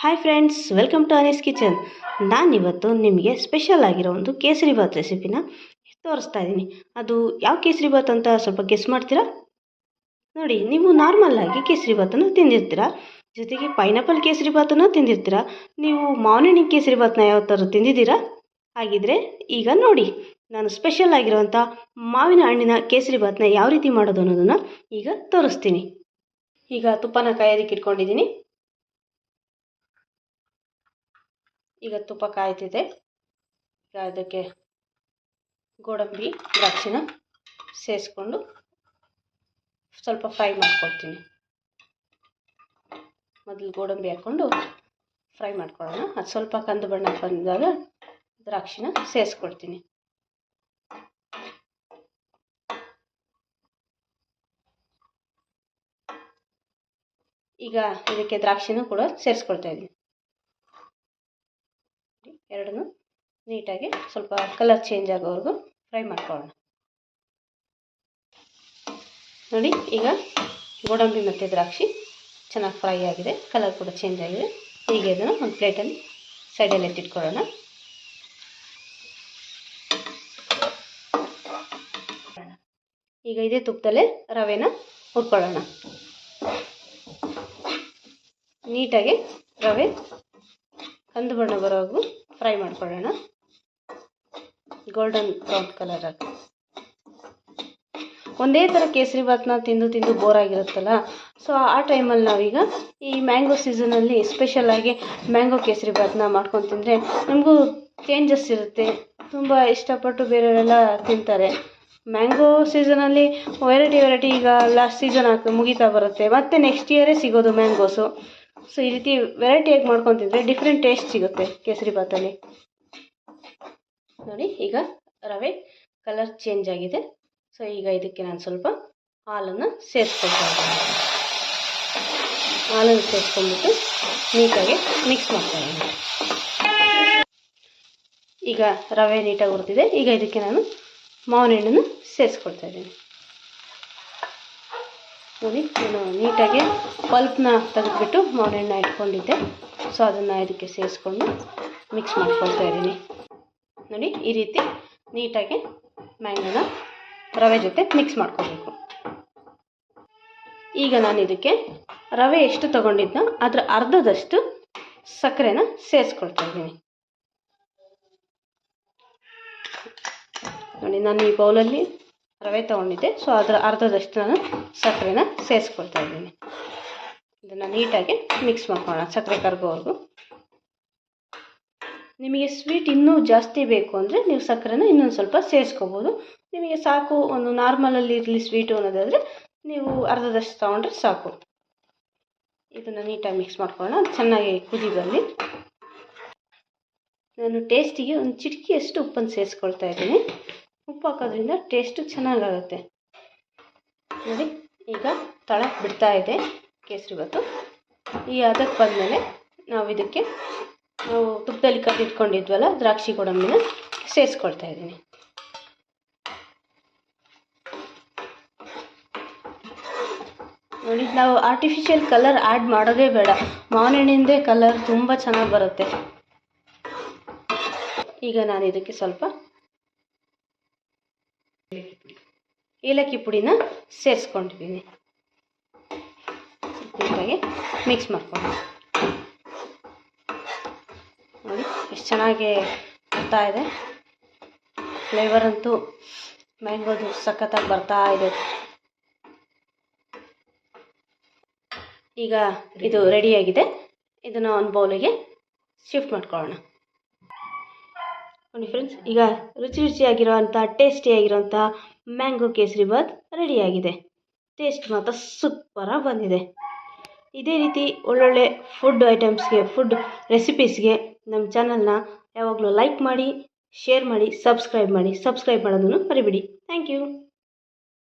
Hi friends welcome to Anees kitchen ನಾನಿವತ್ತು ನಿಮಗೆ special ಆಗಿರೋ ಒಂದು ಕೇಸರಿ ಬಾತ್ ರೆಸಿಪಿನ ತೋರಿಸ್ತಾ ಇದ್ದೀನಿ ಅದು ಯಾವ ಕೇಸರಿ ಬಾತ್ ಅಂತ ಸ್ವಲ್ಪ ಗೆಸ್ ಮಾಡ್ತೀರಾ? ನೋಡಿ, ನೀವು ನಾರ್ಮಲ್ಲಾಗಿ ಕೇಸರಿ ಬಾತನ್ನು ತಿಂದಿರ್ತೀರಾ. ಜೊತೆಗೆ ಪೈನಾಪಲ್ ಕೇಸರಿ ಬಾತನ್ನು ತಿಂದಿರ್ತೀರಾ. ನೀವು ಮಾವಿನ ಕೇಸರಿ ಬಾತನ್ನ ಯಾವ ಥರ ತಿಂದಿದ್ದೀರಾ? ಹಾಗಿದ್ರೆ ಈಗ ನೋಡಿ, ನಾನು ಸ್ಪೆಷಲ್ ಆಗಿರುವಂಥ ಮಾವಿನ ಹಣ್ಣಿನ ಕೇಸರಿ ಭಾತ್ನ ಯಾವ ರೀತಿ ಮಾಡೋದು ಅನ್ನೋದನ್ನು ಈಗ ತೋರಿಸ್ತೀನಿ. ಈಗ ತುಪ್ಪನ ಕಾಯೋದಕ್ಕೆ ಇಟ್ಕೊಂಡಿದ್ದೀನಿ ಈಗ ತುಪ್ಪ ಕಾಯ್ತಿದೆ ಈಗ ಅದಕ್ಕೆ ಗೋಡಂಬಿ, ದ್ರಾಕ್ಷಿನ ಸೇರಿಸ್ಕೊಂಡು ಸ್ವಲ್ಪ ಫ್ರೈ ಮಾಡ್ಕೊಳ್ತೀನಿ. ಮೊದಲು ಗೋಡಂಬಿ ಹಾಕ್ಕೊಂಡು ಫ್ರೈ ಮಾಡ್ಕೊಳ್ಳೋಣ. ಅದು ಸ್ವಲ್ಪ ಕಂದು ಬಣ್ಣ ಬಂದಾಗ ದ್ರಾಕ್ಷಿನ ಸೇರಿಸ್ಕೊಳ್ತೀನಿ ಈಗ ಇದಕ್ಕೆ ದ್ರಾಕ್ಷಿನೂ ಕೂಡ ಸೇರಿಸ್ಕೊಳ್ತಾ ಇದ್ದೀನಿ. ಎರಡನ್ನೂ ನೀಟಾಗಿ ಸ್ವಲ್ಪ ಕಲರ್ ಚೇಂಜ್ ಆಗೋವರೆಗೂ ಫ್ರೈ ಮಾಡ್ಕೊಳ್ಳೋಣ. ನೋಡಿ, ಈಗ ಗೋಡಂಬಿ ಮತ್ತು ದ್ರಾಕ್ಷಿ ಚೆನ್ನಾಗಿ ಫ್ರೈ ಆಗಿದೆ ಕಲರ್ ಕೂಡ ಚೇಂಜ್ ಆಗಿದೆ. ಹೀಗೆ ಅದನ್ನು ಒಂದು ಪ್ಲೇಟಲ್ಲಿ ಸೈಡಲ್ಲಿ ಎತ್ತಿಟ್ಕೊಳ್ಳೋಣ. ಈಗ ಇದೇ ತುಪ್ಪದಲ್ಲೇ ರವೆನ ಹುರ್ಕೊಳ್ಳೋಣ. ನೀಟಾಗಿ ರವೆ ಕಂದು ಬಣ್ಣ ಬರೋವರೆಗೂ ಫ್ರೈ ಮಾಡ್ಕೊಳ್ಳೋಣ. ಗೋಲ್ಡನ್ ಬ್ರೌನ್ ಕಲರ್ ಆಗಿ ಒಂದೇ ಥರ ಕೇಸರಿ ಭಾತ್ನ ತಿಂದು ತಿಂದು ಬೋರ್ ಆಗಿರುತ್ತಲ್ಲ ಸೊ ಆ ಟೈಮಲ್ಲಿ ನಾವೀಗ ಈ ಮ್ಯಾಂಗೋ ಸೀಸನಲ್ಲಿ ಸ್ಪೆಷಲಾಗಿ ಮ್ಯಾಂಗೋ ಕೇಸರಿ ಭಾತ್ನ ಮಾಡ್ಕೊಂಡು ತಿಂದರೆ ನಮಗೂ ಚೇಂಜಸ್ ಇರುತ್ತೆ. ತುಂಬ ಇಷ್ಟಪಟ್ಟು ಬೇರೆಯವರೆಲ್ಲ ತಿಂತಾರೆ. ಮ್ಯಾಂಗೋ ಸೀಸನಲ್ಲಿ ವೆರೈಟಿ ವೆರೈಟಿ ಈಗ ಲಾಸ್ಟ್ ಸೀಸನ್ ಹಾಕಿ ಮುಗಿತಾ ಬರುತ್ತೆ. ಮತ್ತು ನೆಕ್ಸ್ಟ್ ಇಯರೇ ಸಿಗೋದು ಮ್ಯಾಂಗೋಸು ಸೊ ಈ ರೀತಿ ವೆರೈಟಿಯಾಗಿ ಮಾಡ್ಕೊಂಡು ತಿಂದರೆ ಡಿಫ್ರೆಂಟ್ ಟೇಸ್ಟ್ ಸಿಗುತ್ತೆ ಕೇಸರಿ ಭಾತಲ್ಲಿ. ನೋಡಿ, ಈಗ ರವೆ ಕಲರ್ ಚೇಂಜ್ ಆಗಿದೆ. ಸೊ ಈಗ ಇದಕ್ಕೆ ನಾನು ಸ್ವಲ್ಪ ಹಾಲನ್ನು ಸೇರಿಸ್ಕೊಳ್ತಾ ಹಾಲನ್ನು ಸೇರಿಸ್ಕೊಂಡ್ಬಿಟ್ಟು ನೀಟಾಗಿ ಮಿಕ್ಸ್ ಮಾಡ್ತಾಯಿದ್ದೀನಿ ಈಗ ರವೆ ನೀಟಾಗಿ ಹುರಿದಿದೆ. ಈಗ ಇದಕ್ಕೆ ನಾನು ಮಾವಿನ ಹಣ್ಣನ್ನು ಸೇರಿಸ್ಕೊಳ್ತಾ ಇದ್ದೀನಿ. ನೋಡಿ, ನಾನು ನೀಟಾಗಿ ಪಲ್ಪ್ನ ತೆಗೆದುಬಿಟ್ಟು ಮಾವಿನ ಹಣ್ಣು ಇಟ್ಕೊಂಡಿದ್ದೆ. ಸೊ ಅದನ್ನು ಇದಕ್ಕೆ ಸೇರಿಸ್ಕೊಂಡು ಮಿಕ್ಸ್ ಮಾಡ್ಕೊಳ್ತಾ ಇದ್ದೀನಿ. ನೋಡಿ, ಈ ರೀತಿ ನೀಟಾಗಿ ಮ್ಯಾಂಗೋನ ರವೆ ಜೊತೆ ಮಿಕ್ಸ್ ಮಾಡ್ಕೋಬೇಕು ಈಗ ನಾನು ಇದಕ್ಕೆ ರವೆ ಎಷ್ಟು ತಗೊಂಡಿದ್ನ ಅದರ ಅರ್ಧದಷ್ಟು ಸಕ್ಕರೆನ ಸೇರಿಸ್ಕೊಳ್ತಾ ಇದ್ದೀನಿ. ನೋಡಿ, ನಾನು ಈ ಬೌಲಲ್ಲಿ ರವೆ ತೊಗೊಂಡಿದ್ದೆ. ಸೊ ಅದರ ಅರ್ಧದಷ್ಟು ನಾನು ಸಕ್ಕರೆನ ಸೇರಿಸ್ಕೊಳ್ತಾ ಇದ್ದೀನಿ. ಇದನ್ನು ನೀಟಾಗಿ ಮಿಕ್ಸ್ ಮಾಡ್ಕೊಳ್ಳೋಣ ಸಕ್ಕರೆ ಕರ್ಗೋವರೆಗೂ. ನಿಮಗೆ ಸ್ವೀಟ್ ಇನ್ನೂ ಜಾಸ್ತಿ ಬೇಕು ಅಂದರೆ ನೀವು ಸಕ್ಕರೆನ ಇನ್ನೊಂದು ಸ್ವಲ್ಪ ಸೇರಿಸ್ಕೋಬೋದು. ನಿಮಗೆ ಸಾಕು, ಒಂದು ನಾರ್ಮಲಲ್ಲಿ ಇರಲಿ ಸ್ವೀಟು ಅನ್ನೋದಾದರೆ ನೀವು ಅರ್ಧದಷ್ಟು ತೊಗೊಂಡ್ರೆ ಸಾಕು. ಇದನ್ನು ನೀಟಾಗಿ ಮಿಕ್ಸ್ ಮಾಡ್ಕೊಳ್ಳೋಣ. ಚೆನ್ನಾಗಿ ಕುದಿ ಬರಲಿ ನಾನು ಟೇಸ್ಟಿಗೆ ಒಂದು ಚಿಟಕಿಯಷ್ಟು ಉಪ್ಪನ್ನು ಸೇರಿಸ್ಕೊಳ್ತಾ ಇದ್ದೀನಿ. ಉಪ್ಪು ಹಾಕೋದ್ರಿಂದ ಟೇಸ್ಟು ಚೆನ್ನಾಗಾಗುತ್ತೆ. ನೋಡಿ, ಈಗ ತಳಕ್ಕೆ ಬಿಡ್ತಾ ಇದೆ ಕೇಸರಿ ಭಾತು. ಈ ಅದಕ್ಕೆ ಬಂದಮೇಲೆ ನಾವು ಇದಕ್ಕೆ, ನಾವು ತುಪ್ಪದಲ್ಲಿ ಕಟ್ಟಿಟ್ಕೊಂಡಿದ್ವಲ್ಲ, ದ್ರಾಕ್ಷಿ ಗೋಡಂಬಿನ ಸೇರಿಸ್ಕೊಳ್ತಾ ಇದ್ದೀನಿ. ನೋಡಿ, ನಾವು ಆರ್ಟಿಫಿಷಿಯಲ್ ಕಲರ್ ಆ್ಯಡ್ ಮಾಡೋದೇ ಬೇಡ. ಮಾವಿನಹಣ್ಣಿಂದೇ ಕಲರ್ ತುಂಬ ಚೆನ್ನಾಗಿ ಬರುತ್ತೆ. ಈಗ ನಾನು ಇದಕ್ಕೆ ಸ್ವಲ್ಪ ಏಲಕ್ಕಿ ಪುಡಿನ ಸೇರಿಸ್ಕೊಂಡಿದ್ದೀನಿ ನೀಟಾಗಿ ಮಿಕ್ಸ್ ಮಾಡ್ಕೊಂಡು. ನೋಡಿ, ಎಷ್ಟು ಚೆನ್ನಾಗಿ ಬರ್ತಾ ಇದೆ. ಫ್ಲೇವರ್ ಅಂತೂ ಮ್ಯಾಂಗೋದು ಸಖತ್ತಾಗಿ ಬರ್ತಾ ಇದೆ. ಈಗ ಇದು ರೆಡಿಯಾಗಿದೆ ಇದನ್ನು ಒಂದು ಬೌಲಿಗೆ ಶಿಫ್ಟ್ ಮಾಡ್ಕೊಳ್ಳೋಣ. ನೋಡಿ ಫ್ರೆಂಡ್ಸ್ ಈಗ ರುಚಿ ರುಚಿಯಾಗಿರೋವಂಥ ಟೇಸ್ಟಿಯಾಗಿರೋವಂಥ ಮ್ಯಾಂಗೋ ಕೇಸರಿ ಬಾತ್ ರೆಡಿಯಾಗಿದೆ ಟೇಸ್ಟ್ ಮಾತ್ರ ಸೂಪರಾಗಿ ಬಂದಿದೆ. ಇದೇ ರೀತಿ ಒಳ್ಳೊಳ್ಳೆ ಫುಡ್ ಐಟಮ್ಸ್ಗೆ ಫುಡ್ ರೆಸಿಪೀಸ್ಗೆ ನಮ್ಮ ಚಾನಲ್ನ ಯಾವಾಗಲೂ ಲೈಕ್ ಮಾಡಿ ಶೇರ್ ಮಾಡಿ ಸಬ್ಸ್ಕ್ರೈಬ್ ಮಾಡಿ. ಸಬ್ಸ್ಕ್ರೈಬ್ ಮಾಡೋದನ್ನು ಮರಿಬೇಡಿ. Thank you